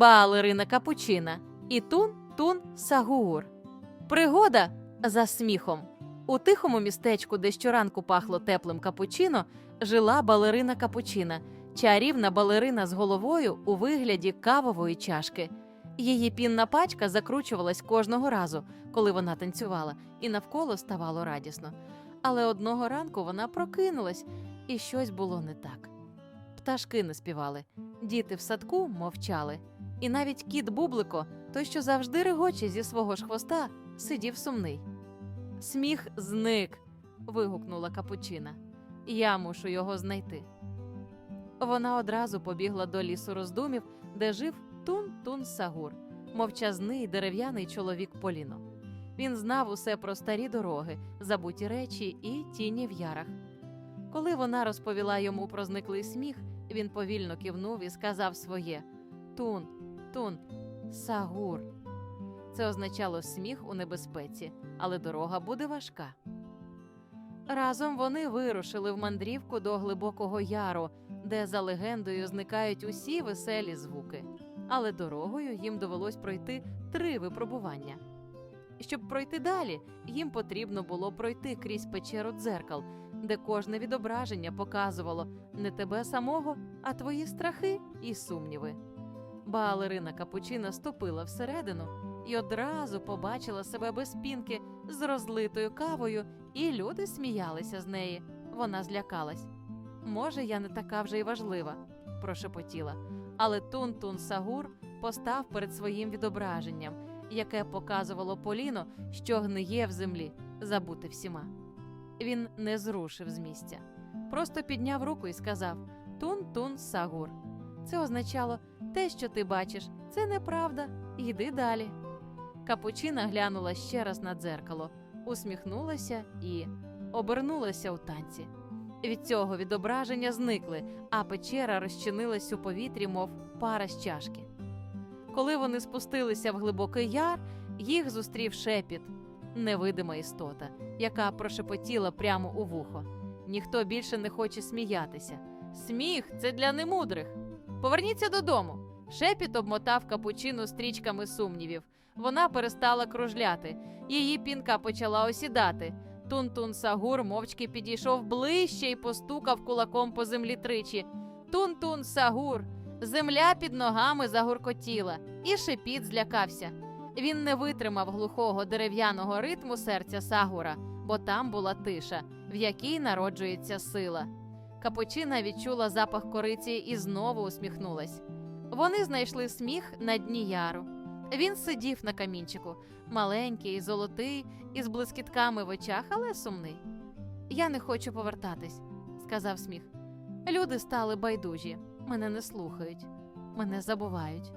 Балерина Капучина і Тун Тун Сагуур. Пригода за сміхом. У тихому містечку, де щоранку пахло теплим капучино, жила балерина Капучина, чарівна балерина з головою у вигляді кавової чашки. Її пінна пачка закручувалась кожного разу, коли вона танцювала, і навколо ставало радісно. Але одного ранку вона прокинулась, і щось було не так. Пташки не співали, діти в садку мовчали, і навіть кіт Бублико, той, що завжди регоче зі свого ж хвоста, сидів сумний. Сміх зник. вигукнула капучина. Я мушу його знайти. Вона одразу побігла до лісу роздумів, де жив Тун-Тун Сагур, мовчазний дерев'яний чоловік Поліно. Він знав усе про старі дороги, забуті речі і тіні в ярах. Коли вона розповіла йому про зниклий сміх, він повільно кивнув і сказав своє Тун, тун, сагур. Це означало сміх у небезпеці, але дорога буде важка. Разом вони вирушили в мандрівку до глибокого яру, де за легендою зникають усі веселі звуки. Але дорогою їм довелось пройти три випробування. Щоб пройти далі, їм потрібно було пройти крізь печеру дзеркал, де кожне відображення показувало не тебе самого, а твої страхи і сумніви. Балерина Капучина ступила всередину і одразу побачила себе без пінки з розлитою кавою, і люди сміялися з неї. Вона злякалась. Може, я не така вже й важлива, прошепотіла. Але Тун-Тун Сагур постав перед своїм відображенням, яке показувало Поліно, що гниє в землі, забути всіма. Він не зрушив з місця, просто підняв руку і сказав Тун-Тун Сагур. Це означало те, що ти бачиш, це неправда. Йди далі. Капучина глянула ще раз на дзеркало, усміхнулася і обернулася у танці. Від цього відображення зникли, а печера розчинилась у повітрі, мов пара з чашки. Коли вони спустилися в глибокий яр, їх зустрів шепіт, невидима істота, яка прошепотіла прямо у вухо. Ніхто більше не хоче сміятися. Сміх це для немудрих. Поверніться додому. Шепіт обмотав капучину стрічками сумнівів. Вона перестала кружляти. Її пінка почала осідати. Тун-тун Сагур мовчки підійшов ближче і постукав кулаком по землі тричі. Тун-тун Сагур. Земля під ногами загуркотіла, і шепіт злякався. Він не витримав глухого дерев'яного ритму серця Сагура, бо там була тиша, в якій народжується сила. Капучина відчула запах кориці і знову усміхнулась. Вони знайшли сміх на дні яру. Він сидів на камінчику, маленький, золотий, із блискітками в очах, але сумний. Я не хочу повертатись, сказав сміх. Люди стали байдужі, мене не слухають, мене забувають.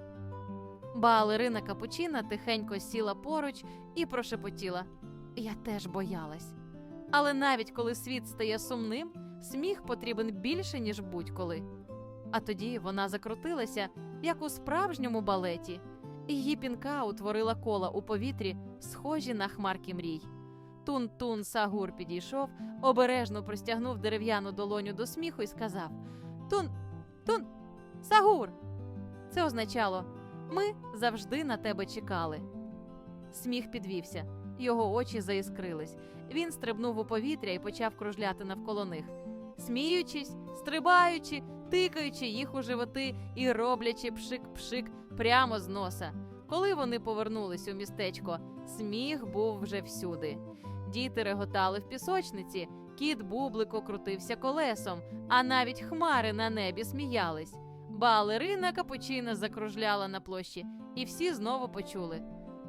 Балерина Капучина тихенько сіла поруч і прошепотіла: Я теж боялась. Але навіть коли світ стає сумним, сміх потрібен більше, ніж будь-коли. А тоді вона закрутилася, як у справжньому балеті. і Її пінка утворила кола у повітрі, схожі на хмарки мрій. Тун-тун Сагур підійшов, обережно простягнув дерев'яну долоню до сміху і сказав: Тун, тун, Сагур. Це означало ми завжди на тебе чекали. Сміх підвівся, його очі заіскрились. Він стрибнув у повітря і почав кружляти навколо них, сміючись, стрибаючи, тикаючи їх у животи і роблячи пшик-пшик прямо з носа. Коли вони повернулись у містечко, сміх був вже всюди. Діти реготали в пісочниці, кіт бублико крутився колесом, а навіть хмари на небі сміялись. Балерина капучина закружляла на площі, і всі знову почули: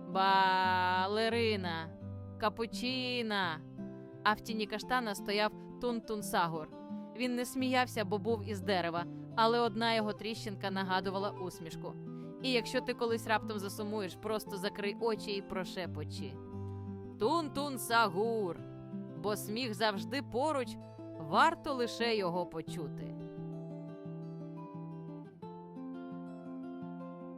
Балерина, капучина. А в тіні каштана стояв Тун-Тун Сагур. Він не сміявся, бо був із дерева, але одна його тріщинка нагадувала усмішку. І якщо ти колись раптом засумуєш, просто закрий очі і прошепочи. Тун-тун Сагур, бо сміх завжди поруч, варто лише його почути.